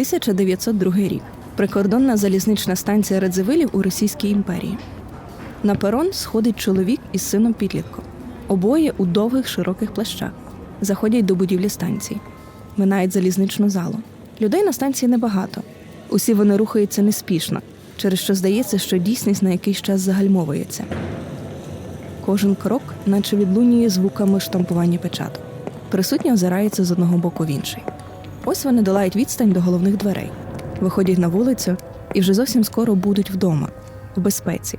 1902 рік. Прикордонна залізнична станція Радзивилів у Російській імперії. На перон сходить чоловік із сином підлітком. Обоє у довгих широких плащах. Заходять до будівлі станції. Минають залізничну залу. Людей на станції небагато. Усі вони рухаються неспішно, через що здається, що дійсність на якийсь час загальмовується. Кожен крок, наче відлунює звуками штампування печаток. Присутні озираються з одного боку в інший. Ось вони долають відстань до головних дверей, виходять на вулицю і вже зовсім скоро будуть вдома, в безпеці.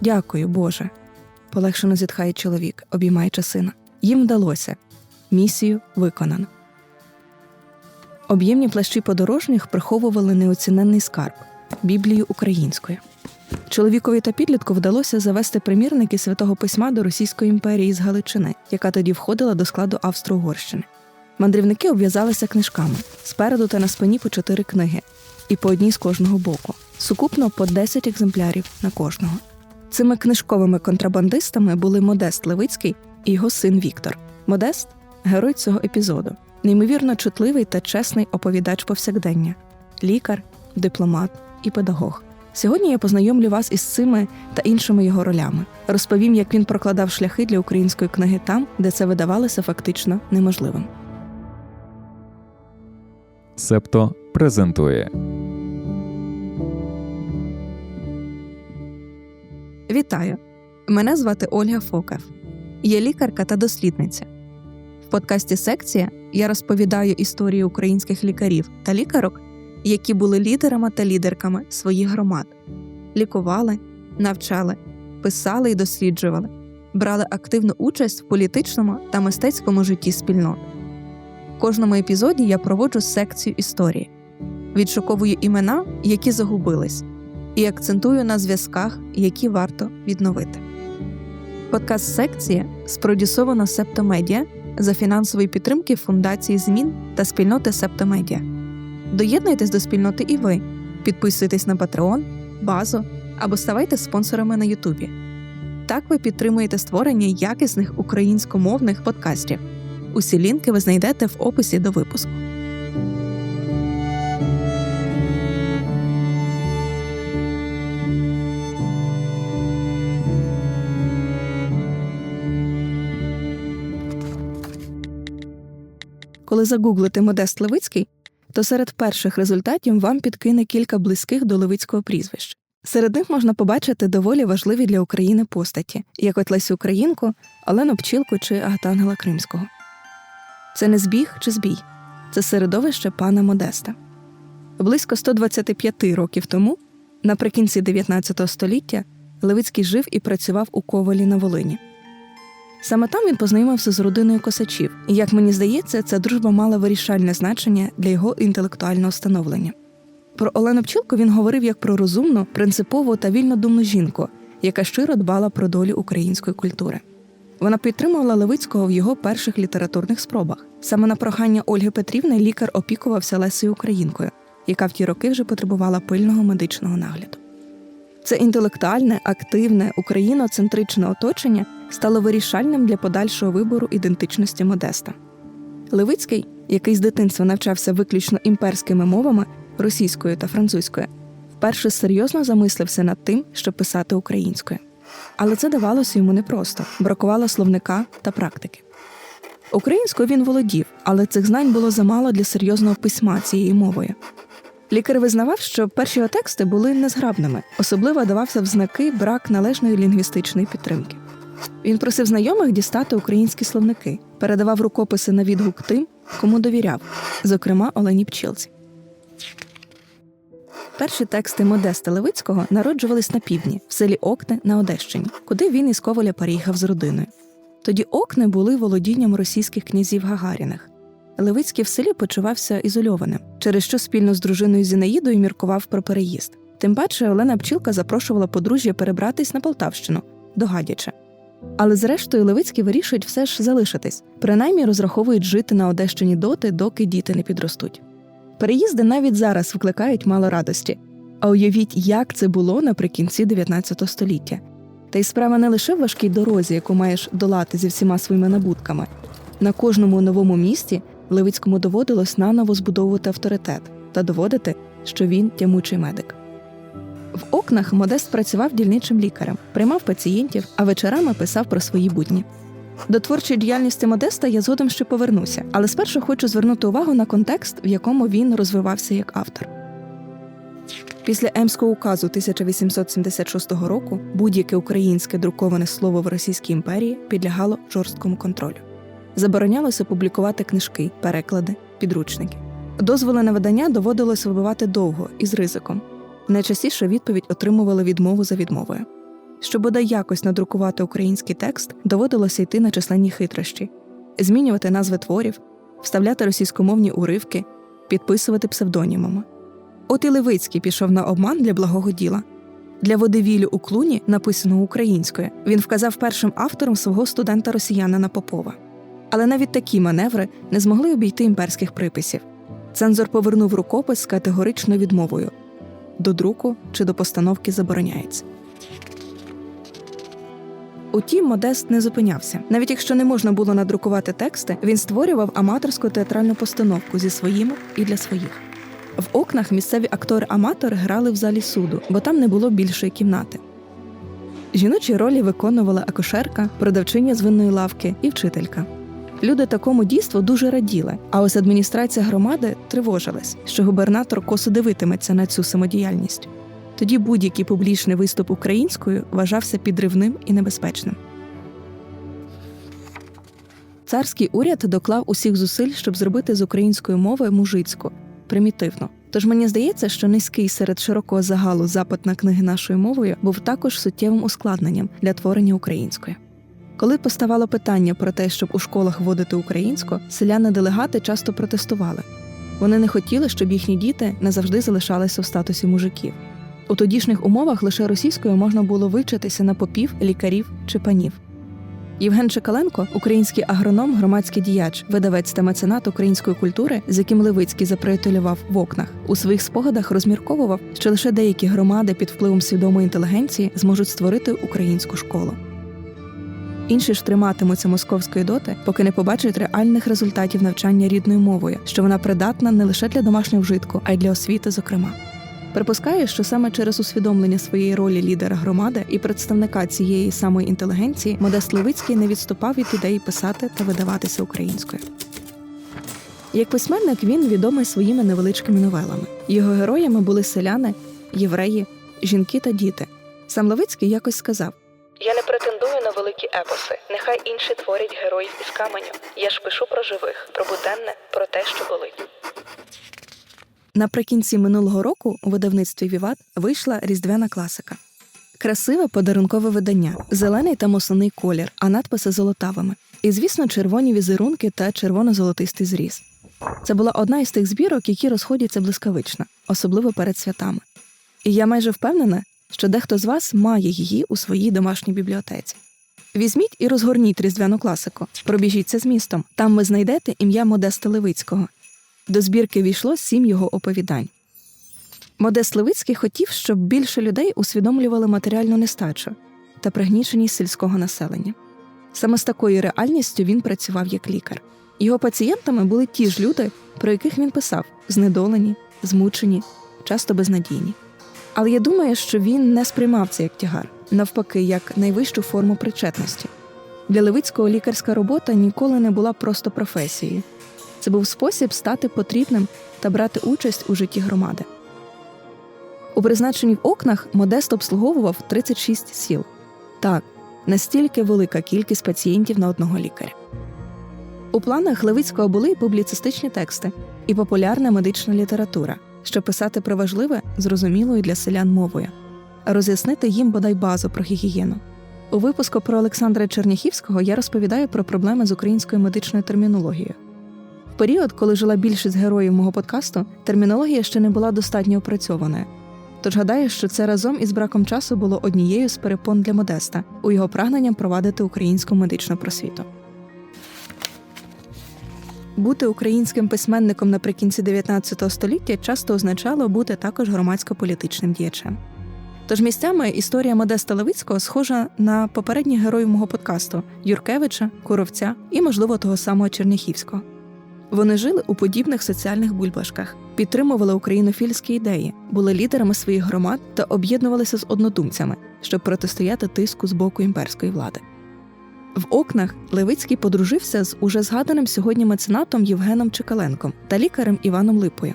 Дякую, Боже. полегшено зітхає чоловік, обіймаючи сина. Їм вдалося. Місію виконано. Об'ємні плащі подорожніх приховували неоціненний скарб Біблію українською. Чоловікові та підлітку вдалося завести примірники святого письма до Російської імперії з Галичини, яка тоді входила до складу Австро-Угорщини. Мандрівники обв'язалися книжками спереду та на спині по чотири книги, і по одній з кожного боку, сукупно по 10 екземплярів на кожного. Цими книжковими контрабандистами були Модест Левицький і його син Віктор. Модест герой цього епізоду, неймовірно чутливий та чесний оповідач повсякдення, лікар, дипломат і педагог. Сьогодні я познайомлю вас із цими та іншими його ролями. Розповім, як він прокладав шляхи для української книги там, де це видавалося фактично неможливим. Септо презентує Вітаю! Мене звати Ольга Фокев. Я лікарка та дослідниця. В подкасті Секція я розповідаю історії українських лікарів та лікарок, які були лідерами та лідерками своїх громад, лікували, навчали, писали і досліджували, брали активну участь в політичному та мистецькому житті спільнот. В кожному епізоді я проводжу секцію історії, відшуковую імена, які загубились, і акцентую на зв'язках, які варто відновити. Подкаст Секція спродюсовано Септомедіа за фінансової підтримки Фундації змін та спільноти Септомедіа. Доєднуйтесь до спільноти і ви, підписуйтесь на Patreon, базу або ставайте спонсорами на Ютубі. Так ви підтримуєте створення якісних українськомовних подкастів. Усі лінки ви знайдете в описі до випуску. Коли загуглите Модест Левицький, то серед перших результатів вам підкине кілька близьких до Левицького прізвищ. Серед них можна побачити доволі важливі для України постаті, як от Лесю Українку, Олену Пчілку чи Агатангела Кримського. Це не збіг чи збій, це середовище пана Модеста. Близько 125 років тому, наприкінці 19 століття, Левицький жив і працював у Ковалі на Волині. Саме там він познайомився з родиною косачів, і, як мені здається, ця дружба мала вирішальне значення для його інтелектуального становлення. Про Олену Пчілку він говорив як про розумну, принципову та вільнодумну жінку, яка щиро дбала про долю української культури. Вона підтримувала Левицького в його перших літературних спробах. Саме на прохання Ольги Петрівни лікар опікувався Лесею Українкою, яка в ті роки вже потребувала пильного медичного нагляду. Це інтелектуальне, активне, україноцентричне оточення стало вирішальним для подальшого вибору ідентичності Модеста. Левицький, який з дитинства навчався виключно імперськими мовами російською та французькою, вперше серйозно замислився над тим, щоб писати українською. Але це давалося йому непросто, бракувало словника та практики. Українською він володів, але цих знань було замало для серйозного письма цією мовою. Лікар визнавав, що перші тексти були незграбними, особливо давався в знаки брак належної лінгвістичної підтримки. Він просив знайомих дістати українські словники, передавав рукописи на відгук тим, кому довіряв, зокрема Олені Пчілці. Перші тексти Модеста Левицького народжувались на півдні, в селі Окне на Одещині, куди він із Коваля переїхав з родиною. Тоді окни були володінням російських князів Гагаріних. Левицький в селі почувався ізольованим, через що спільно з дружиною Зінаїдою міркував про переїзд. Тим паче Олена Пчілка запрошувала подружжя перебратись на Полтавщину до Гадяча. Але зрештою Левицький вирішують все ж залишитись, принаймні розраховують жити на Одещині доти, доки діти не підростуть. Переїзди навіть зараз викликають мало радості. А уявіть, як це було наприкінці 19 століття. Та й справа не лише в важкій дорозі, яку маєш долати зі всіма своїми набутками. На кожному новому місті Левицькому доводилось наново збудовувати авторитет та доводити, що він тямучий медик. В окнах Модест працював дільничим лікарем, приймав пацієнтів, а вечорами писав про свої будні. До творчої діяльності Модеста я згодом ще повернуся, але спершу хочу звернути увагу на контекст, в якому він розвивався як автор. Після Емського указу 1876 року будь-яке українське друковане слово в Російській імперії підлягало жорсткому контролю. Заборонялося публікувати книжки, переклади, підручники. Дозволи на видання доводилось вибивати довго і з ризиком. Найчастіше відповідь отримували відмову за відмовою. Щоб бодай якось надрукувати український текст, доводилося йти на численні хитрощі, змінювати назви творів, вставляти російськомовні уривки, підписувати псевдонімами. От і Левицький пішов на обман для благого діла. Для водевілю у клуні, написаного українською, він вказав першим автором свого студента росіянина Попова. Але навіть такі маневри не змогли обійти імперських приписів. Цензор повернув рукопис з категоричною відмовою до друку чи до постановки забороняється. Утім, Модест не зупинявся. Навіть якщо не можна було надрукувати тексти, він створював аматорську театральну постановку зі своїми і для своїх. В окнах місцеві актори-аматори грали в залі суду, бо там не було більшої кімнати. Жіночі ролі виконувала акушерка, продавчиня з винної лавки і вчителька. Люди такому дійству дуже раділи, а ось адміністрація громади тривожилась, що губернатор косо дивитиметься на цю самодіяльність. Тоді будь-який публічний виступ українською вважався підривним і небезпечним. Царський уряд доклав усіх зусиль, щоб зробити з української мови мужицьку, примітивно. Тож мені здається, що низький серед широкого загалу запит на книги нашою мовою був також суттєвим ускладненням для творення української. Коли поставало питання про те, щоб у школах вводити українську, селяни-делегати часто протестували. Вони не хотіли, щоб їхні діти назавжди залишалися в статусі мужиків. У тодішніх умовах лише російською можна було вивчитися на попів, лікарів чи панів. Євген Чекаленко, український агроном, громадський діяч, видавець та меценат української культури, з яким Левицький заприятелював в окнах, у своїх спогадах розмірковував, що лише деякі громади під впливом свідомої інтелігенції зможуть створити українську школу. Інші ж триматимуться московської доти, поки не побачать реальних результатів навчання рідною мовою, що вона придатна не лише для домашнього вжитку, а й для освіти, зокрема. Припускаю, що саме через усвідомлення своєї ролі лідера громади і представника цієї самої інтелігенції Модест Левицький не відступав від ідеї писати та видаватися українською. Як письменник він відомий своїми невеличкими новелами. Його героями були селяни, євреї, жінки та діти. Сам Левицький якось сказав: Я не претендую на великі епоси. Нехай інші творять героїв із каменю. Я ж пишу про живих, про буденне, про те, що болить. Наприкінці минулого року у видавництві Віват вийшла різдвяна класика. Красиве подарункове видання, зелений та мосоний колір, а надписи золотавими. І, звісно, червоні візерунки та червоно-золотистий зріз. Це була одна із тих збірок, які розходяться блискавично, особливо перед святами. І я майже впевнена, що дехто з вас має її у своїй домашній бібліотеці. Візьміть і розгорніть різдвяну класику, пробіжіться з містом. Там ви знайдете ім'я Модеста Левицького. До збірки війшло сім його оповідань. Модест Левицький хотів, щоб більше людей усвідомлювали матеріальну нестачу та пригніченість сільського населення. Саме з такою реальністю він працював як лікар. Його пацієнтами були ті ж люди, про яких він писав: знедолені, змучені, часто безнадійні. Але я думаю, що він не сприймав це як тягар, навпаки, як найвищу форму причетності. Для Левицького лікарська робота ніколи не була просто професією. Це був спосіб стати потрібним та брати участь у житті громади. У призначенні в окнах Модест обслуговував 36 сіл. Так, настільки велика кількість пацієнтів на одного лікаря. У планах Левицького були й публіцистичні тексти, і популярна медична література, щоб писати про важливе, зрозумілою для селян мовою, а роз'яснити їм бодай базу про гігієну. У випуску про Олександра Черняхівського я розповідаю про проблеми з українською медичною термінологією. Період, коли жила більшість героїв мого подкасту, термінологія ще не була достатньо опрацьованою. Тож гадаю, що це разом із браком часу було однією з перепон для Модеста у його прагненням провадити українську медичну просвіту. Бути українським письменником наприкінці 19 століття часто означало бути також громадсько-політичним діячем. Тож місцями історія Модеста Левицького схожа на попередніх героїв мого подкасту Юркевича, Куровця і, можливо, того самого Черняхівського. Вони жили у подібних соціальних бульбашках, підтримували українофільські ідеї, були лідерами своїх громад та об'єднувалися з однодумцями, щоб протистояти тиску з боку імперської влади. В окнах Левицький подружився з уже згаданим сьогодні меценатом Євгеном Чекаленком та лікарем Іваном Липою.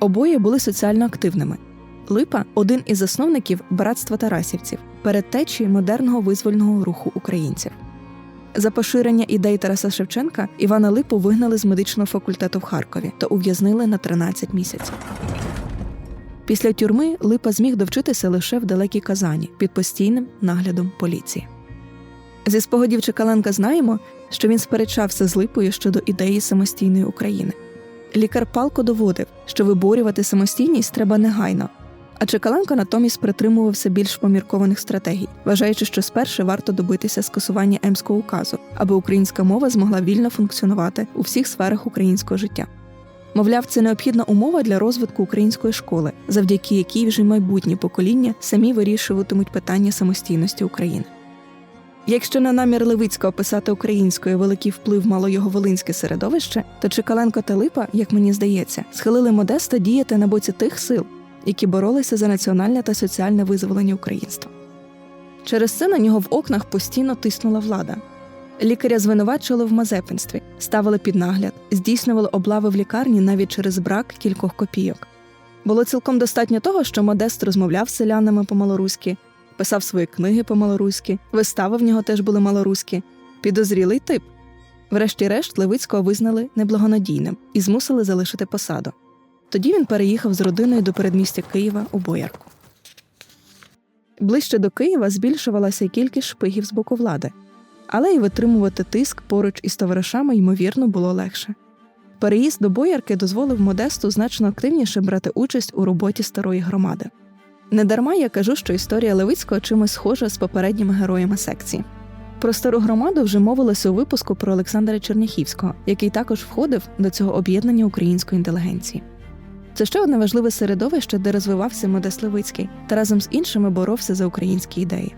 Обоє були соціально активними. Липа один із засновників братства Тарасівців, передтечі модерного визвольного руху українців. За поширення ідей Тараса Шевченка Івана Липу вигнали з медичного факультету в Харкові та ув'язнили на 13 місяців. Після тюрми Липа зміг довчитися лише в далекій Казані під постійним наглядом поліції. Зі спогадів Чекаленка знаємо, що він сперечався з Липою щодо ідеї самостійної України. Лікар палко доводив, що виборювати самостійність треба негайно. А Чекаленко натомість притримувався більш поміркованих стратегій, вважаючи, що спершу варто добитися скасування Емського указу, аби українська мова змогла вільно функціонувати у всіх сферах українського життя. Мовляв, це необхідна умова для розвитку української школи, завдяки якій вже майбутні покоління самі вирішуватимуть питання самостійності України. Якщо на намір Левицького писати українською великий вплив мало його волинське середовище, то Чекаленко та Липа, як мені здається, схилили Модеста діяти на боці тих сил, які боролися за національне та соціальне визволення українства. Через це на нього в окнах постійно тиснула влада. Лікаря звинувачували в мазепинстві, ставили під нагляд, здійснювали облави в лікарні навіть через брак кількох копійок. Було цілком достатньо того, що Модест розмовляв з селянами по-малоруськи, писав свої книги по-малоруськи, вистави в нього теж були малоруські, підозрілий тип. Врешті-решт Левицького визнали неблагонадійним і змусили залишити посаду. Тоді він переїхав з родиною до передмістя Києва у Боярку. Ближче до Києва збільшувалася й кількість шпигів з боку влади, але й витримувати тиск поруч із товаришами, ймовірно, було легше. Переїзд до Боярки дозволив Модесту значно активніше брати участь у роботі старої громади. Недарма я кажу, що історія Левицького чимось схожа з попередніми героями секції. Про стару громаду вже мовилося у випуску про Олександра Черняхівського, який також входив до цього об'єднання української інтелігенції. Це ще одне важливе середовище, де розвивався Модест Левицький та разом з іншими боровся за українські ідеї.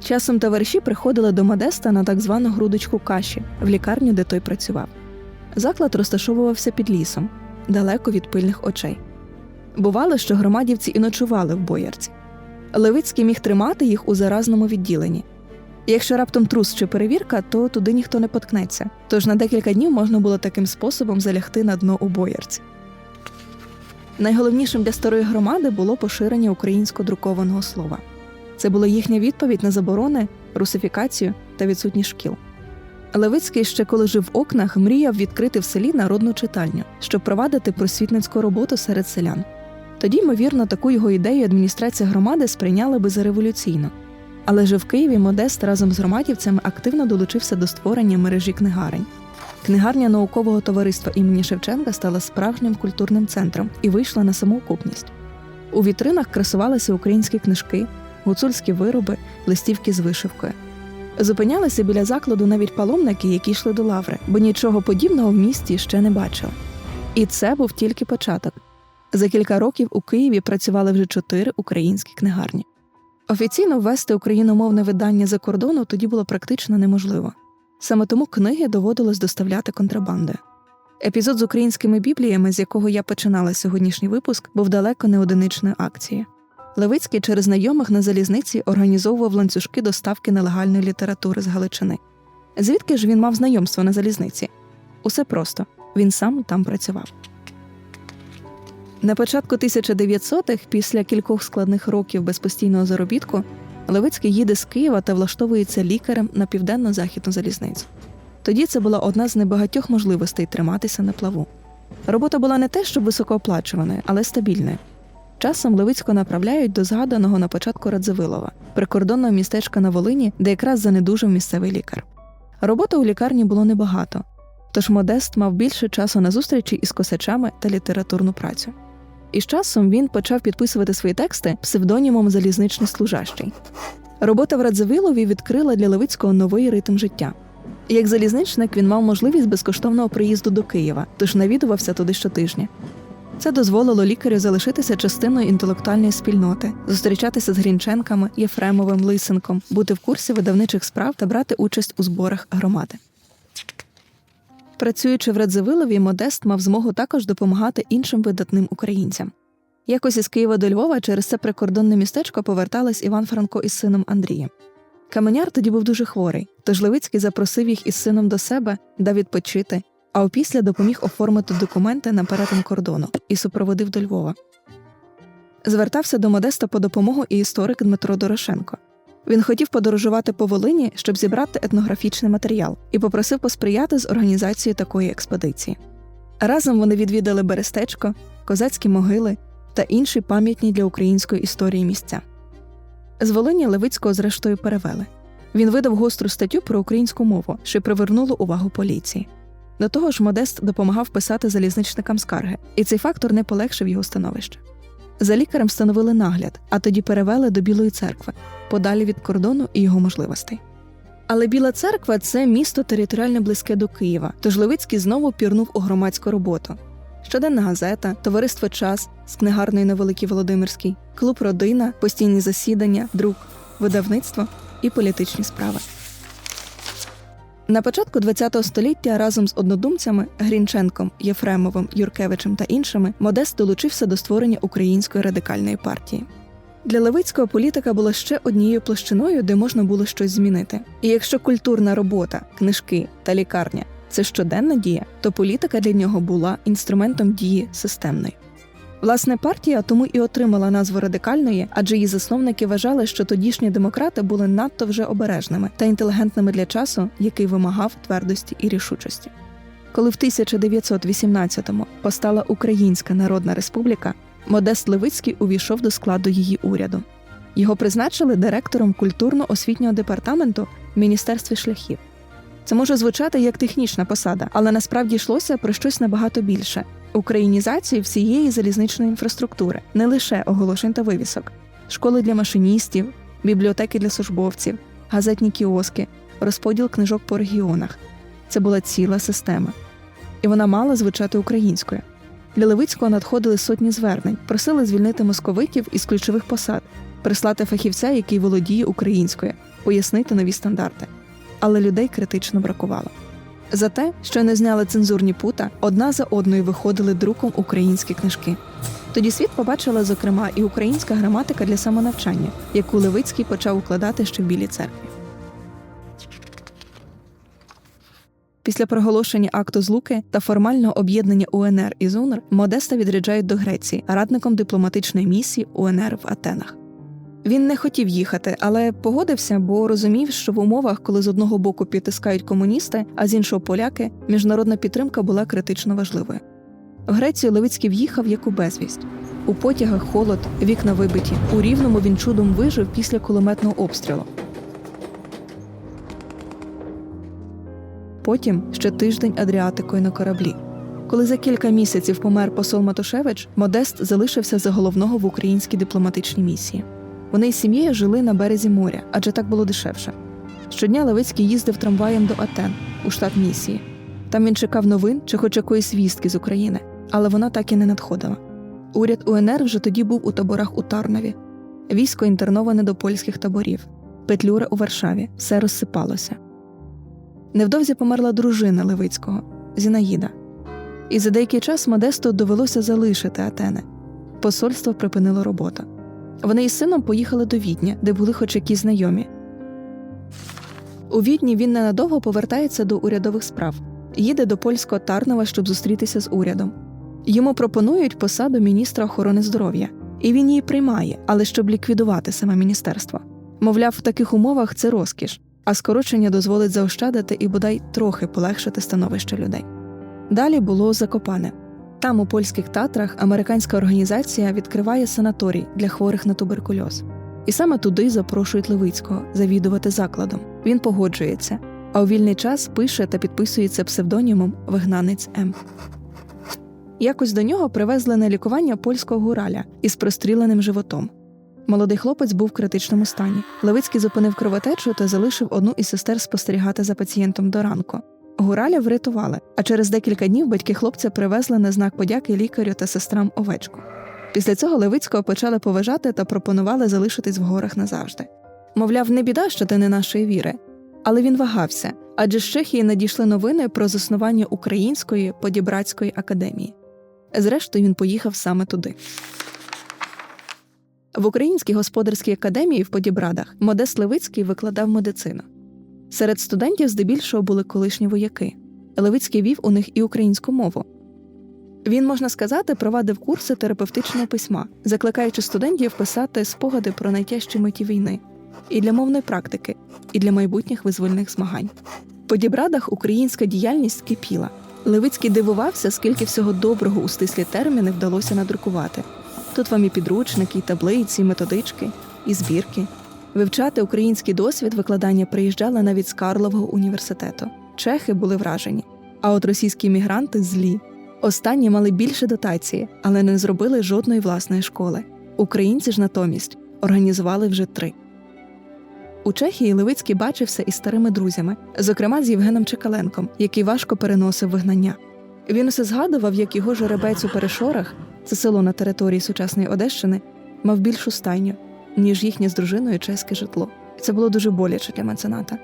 Часом товариші приходили до Модеста на так звану грудочку каші в лікарню, де той працював. Заклад розташовувався під лісом, далеко від пильних очей. Бувало, що громадівці і ночували в боярці. Левицький міг тримати їх у заразному відділенні. Якщо раптом трус чи перевірка, то туди ніхто не поткнеться, тож на декілька днів можна було таким способом залягти на дно у боярці. Найголовнішим для старої громади було поширення українського друкованого слова. Це була їхня відповідь на заборони, русифікацію та відсутність шкіл. Левицький ще коли жив в окнах, мріяв відкрити в селі народну читальню, щоб провадити просвітницьку роботу серед селян. Тоді, ймовірно, таку його ідею адміністрація громади сприйняла би за революційну. Але же в Києві Модест разом з громадівцями активно долучився до створення мережі книгарень. Книгарня наукового товариства імені Шевченка стала справжнім культурним центром і вийшла на самоокупність. У вітринах красувалися українські книжки, гуцульські вироби, листівки з вишивкою. Зупинялися біля закладу навіть паломники, які йшли до лаври, бо нічого подібного в місті ще не бачили. І це був тільки початок. За кілька років у Києві працювали вже чотири українські книгарні. Офіційно ввести україномовне видання за кордону тоді було практично неможливо. Саме тому книги доводилось доставляти контрабандою. Епізод з українськими бібліями, з якого я починала сьогоднішній випуск, був далеко не одиничною акцією. Левицький через знайомих на залізниці організовував ланцюжки доставки нелегальної літератури з Галичини. Звідки ж він мав знайомство на залізниці? Усе просто він сам там працював. На початку 1900-х, після кількох складних років без постійного заробітку, Левицький їде з Києва та влаштовується лікарем на південно-західну залізницю. Тоді це була одна з небагатьох можливостей триматися на плаву. Робота була не те, щоб високооплачуваною, але стабільною. Часом Левицького направляють до згаданого на початку Радзивилова, прикордонного містечка на Волині, де якраз занедужив місцевий лікар. Роботи у лікарні було небагато, тож Модест мав більше часу на зустрічі із косачами та літературну працю. І з часом він почав підписувати свої тексти псевдонімом залізничний служащий. Робота в Радзивилові відкрила для Левицького новий ритм життя. Як залізничник він мав можливість безкоштовного приїзду до Києва, тож навідувався туди щотижня. Це дозволило лікарю залишитися частиною інтелектуальної спільноти, зустрічатися з Грінченками, Єфремовим, Лисенком, бути в курсі видавничих справ та брати участь у зборах громади. Працюючи в Радзивилові, Модест мав змогу також допомагати іншим видатним українцям. Якось із Києва до Львова через це прикордонне містечко повертались Іван Франко із сином Андрієм. Каменяр тоді був дуже хворий, тож Левицький запросив їх із сином до себе, дав відпочити, а опісля допоміг оформити документи на перетин кордону і супроводив до Львова. Звертався до Модеста по допомогу і історик Дмитро Дорошенко. Він хотів подорожувати по Волині, щоб зібрати етнографічний матеріал, і попросив посприяти з організацією такої експедиції. Разом вони відвідали Берестечко, козацькі могили та інші пам'ятні для української історії місця. З Волині Левицького зрештою перевели. Він видав гостру статтю про українську мову, що привернуло увагу поліції. До того ж, Модест допомагав писати залізничникам скарги, і цей фактор не полегшив його становище. За лікарем встановили нагляд, а тоді перевели до Білої церкви, подалі від кордону і його можливостей. Але Біла церква це місто територіально близьке до Києва, тож Левицький знову пірнув у громадську роботу. Щоденна газета, товариство Час з книгарною на Великій Володимирській, клуб Родина, постійні засідання, друк, видавництво і політичні справи. На початку ХХ століття разом з однодумцями Грінченком, Єфремовим, Юркевичем та іншими Модест долучився до створення української радикальної партії. Для Левицького політика була ще однією площиною, де можна було щось змінити. І якщо культурна робота, книжки та лікарня це щоденна дія, то політика для нього була інструментом дії системної. Власне, партія тому і отримала назву радикальної, адже її засновники вважали, що тодішні демократи були надто вже обережними та інтелігентними для часу, який вимагав твердості і рішучості. Коли в 1918-му постала Українська Народна Республіка, Модест Левицький увійшов до складу її уряду. Його призначили директором культурно-освітнього департаменту в Міністерстві шляхів. Це може звучати як технічна посада, але насправді йшлося про щось набагато більше українізацію всієї залізничної інфраструктури, не лише оголошень та вивісок, школи для машиністів, бібліотеки для службовців, газетні кіоски, розподіл книжок по регіонах. Це була ціла система. І вона мала звучати українською. Для Левицького надходили сотні звернень, просили звільнити московитів із ключових посад, прислати фахівця, який володіє українською, пояснити нові стандарти. Але людей критично бракувало. За те, що не зняли цензурні пута, одна за одною виходили друком українські книжки. Тоді світ побачила, зокрема, і українська граматика для самонавчання, яку Левицький почав укладати ще в Білій церкві. Після проголошення акту злуки та формального об'єднання УНР і ЗУНР Модеста відряджають до Греції радником дипломатичної місії УНР в Атенах. Він не хотів їхати, але погодився, бо розумів, що в умовах, коли з одного боку підтискають комуністи, а з іншого поляки, міжнародна підтримка була критично важливою. В Грецію Левицький в'їхав як у безвість. У потягах холод, вікна вибиті. У рівному він чудом вижив після кулеметного обстрілу. Потім ще тиждень Адріатикою на кораблі. Коли за кілька місяців помер посол Матушевич, Модест залишився за головного в українській дипломатичній місії. Вони із сім'єю жили на березі моря, адже так було дешевше. Щодня Левицький їздив трамваєм до Атен у штат місії. Там він чекав новин чи хоч якоїсь вістки з України, але вона так і не надходила. Уряд УНР вже тоді був у таборах у Тарнові. Військо інтерноване до польських таборів, Петлюра у Варшаві, все розсипалося. Невдовзі померла дружина Левицького Зінаїда. І за деякий час Модесту довелося залишити Атени. Посольство припинило роботу. Вони із сином поїхали до Відня, де були хоч якісь знайомі. У Відні він ненадовго повертається до урядових справ, їде до польського Тарнова, щоб зустрітися з урядом. Йому пропонують посаду міністра охорони здоров'я, і він її приймає, але щоб ліквідувати саме міністерство. Мовляв, в таких умовах це розкіш, а скорочення дозволить заощадити і бодай трохи полегшити становище людей. Далі було Закопане. Там, у польських татрах, американська організація відкриває санаторій для хворих на туберкульоз. І саме туди запрошують Левицького завідувати закладом. Він погоджується, а у вільний час пише та підписується псевдонімом Вигнанець М. Якось до нього привезли на лікування польського гураля із простріленим животом. Молодий хлопець був в критичному стані. Левицький зупинив кровотечу та залишив одну із сестер спостерігати за пацієнтом до ранку. Гураля врятували, а через декілька днів батьки хлопця привезли на знак подяки лікарю та сестрам овечку. Після цього Левицького почали поважати та пропонували залишитись в горах назавжди. Мовляв, не біда, що ти не нашої віри. Але він вагався, Адже з Чехії надійшли новини про заснування Української подібратської академії. Зрештою, він поїхав саме туди. В Українській господарській академії в Подібрадах Модест Левицький викладав медицину. Серед студентів здебільшого були колишні вояки. Левицький вів у них і українську мову. Він, можна сказати, провадив курси терапевтичного письма, закликаючи студентів писати спогади про найтяжчі миті війни і для мовної практики, і для майбутніх визвольних змагань. В Подібрадах українська діяльність кипіла. Левицький дивувався, скільки всього доброго у стислі терміни вдалося надрукувати. Тут вам і підручники, і таблиці, і методички, і збірки. Вивчати український досвід викладання приїжджали навіть з Карлового університету. Чехи були вражені, а от російські мігранти злі. Останні мали більше дотації, але не зробили жодної власної школи. Українці ж натомість організували вже три. У Чехії Левицький бачився із старими друзями, зокрема з Євгеном Чекаленком, який важко переносив вигнання. Він усе згадував, як його жеребець у Перешорах, це село на території сучасної Одещини, мав більшу стайню, ніж їхнє з дружиною чеське житло. Це було дуже боляче для мецената.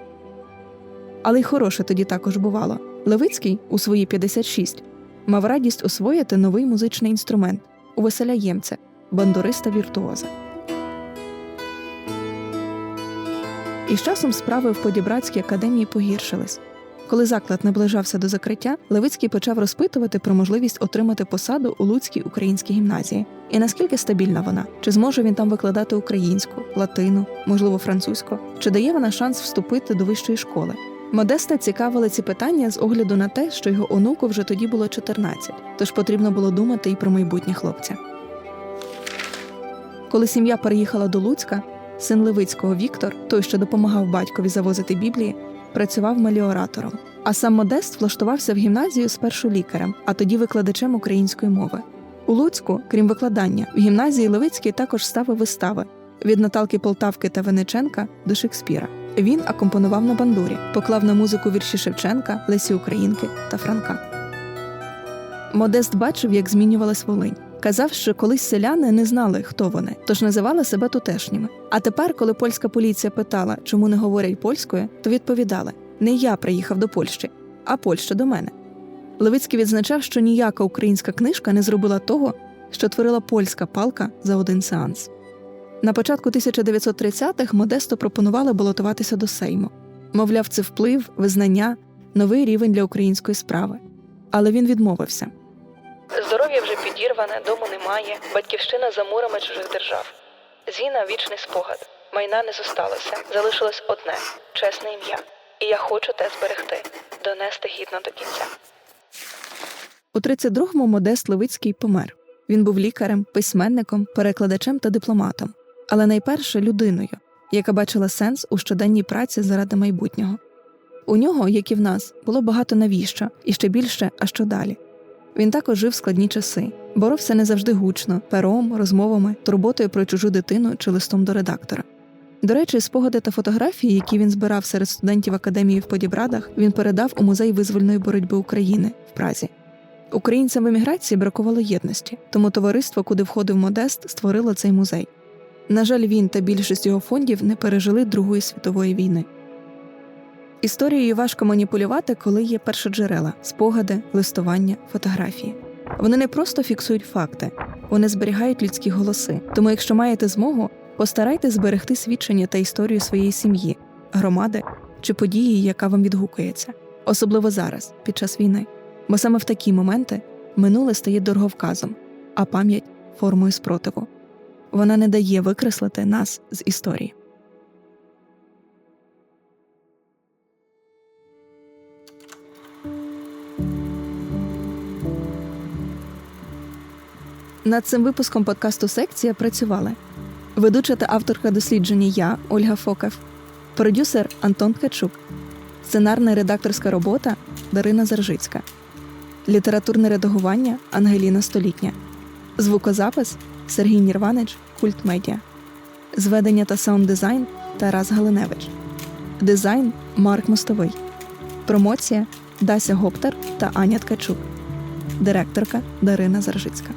Але й хороше тоді також бувало. Левицький у свої 56 мав радість освоїти новий музичний інструмент у Василя Ємця, бандуриста віртуоза. І з часом справи в Подібратській академії погіршились. Коли заклад наближався до закриття, Левицький почав розпитувати про можливість отримати посаду у Луцькій українській гімназії. І наскільки стабільна вона? Чи зможе він там викладати українську, латину, можливо, французьку? Чи дає вона шанс вступити до вищої школи? Модеста цікавили ці питання з огляду на те, що його онуку вже тоді було 14, тож потрібно було думати і про майбутнє хлопця. Коли сім'я переїхала до Луцька, син Левицького Віктор, той, що допомагав батькові завозити Біблії, працював меліоратором. А сам Модест влаштувався в гімназію спершу лікарем, а тоді викладачем української мови. У Луцьку, крім викладання, в гімназії Левицький також ставив вистави від Наталки Полтавки та Вениченка до Шекспіра. Він акомпонував на бандурі, поклав на музику вірші Шевченка, Лесі Українки та Франка. Модест бачив, як змінювалась Волинь. Казав, що колись селяни не знали, хто вони, тож називали себе тутешніми. А тепер, коли польська поліція питала, чому не говорять польською, то відповідали: не я приїхав до Польщі, а Польща до мене. Левицький відзначав, що ніяка українська книжка не зробила того, що творила польська палка за один сеанс. На початку 1930-х Модесто пропонували балотуватися до Сейму. Мовляв, це вплив, визнання, новий рівень для української справи. Але він відмовився. Здоров'я вже підірване, дому немає, батьківщина за мурами чужих держав. Зіна вічний спогад. Майна не зосталося, залишилось одне чесне ім'я. І я хочу те зберегти, донести гідно до кінця. У 32-му Модест Левицький помер. Він був лікарем, письменником, перекладачем та дипломатом, але найперше людиною, яка бачила сенс у щоденній праці заради майбутнього. У нього, як і в нас, було багато навіщо, і ще більше, а що далі. Він також жив складні часи, боровся не завжди гучно, пером, розмовами, турботою про чужу дитину чи листом до редактора. До речі, спогади та фотографії, які він збирав серед студентів академії в Подібрадах, він передав у музей визвольної боротьби України в Празі. Українцям в еміграції бракувало єдності, тому товариство, куди входив Модест, створило цей музей. На жаль, він та більшість його фондів не пережили Другої світової війни. Історією важко маніпулювати, коли є першоджерела, спогади, листування, фотографії. Вони не просто фіксують факти, вони зберігають людські голоси. Тому, якщо маєте змогу, постарайтесь зберегти свідчення та історію своєї сім'ї, громади чи події, яка вам відгукується, особливо зараз, під час війни. Бо саме в такі моменти минуле стає дороговказом, а пам'ять формою спротиву. Вона не дає викреслити нас з історії. Над цим випуском подкасту Секція працювали ведуча та авторка дослідження я, Ольга Фокев, продюсер Антон Ткачук, сценарна редакторська робота Дарина Заржицька, літературне редагування Ангеліна Столітня, звукозапис Сергій Нірванич, Культ Медіа, зведення та саунд-дизайн Тарас Галиневич, дизайн Марк Мостовий, промоція Дася Гоптер та Аня Ткачук, директорка Дарина Заржицька.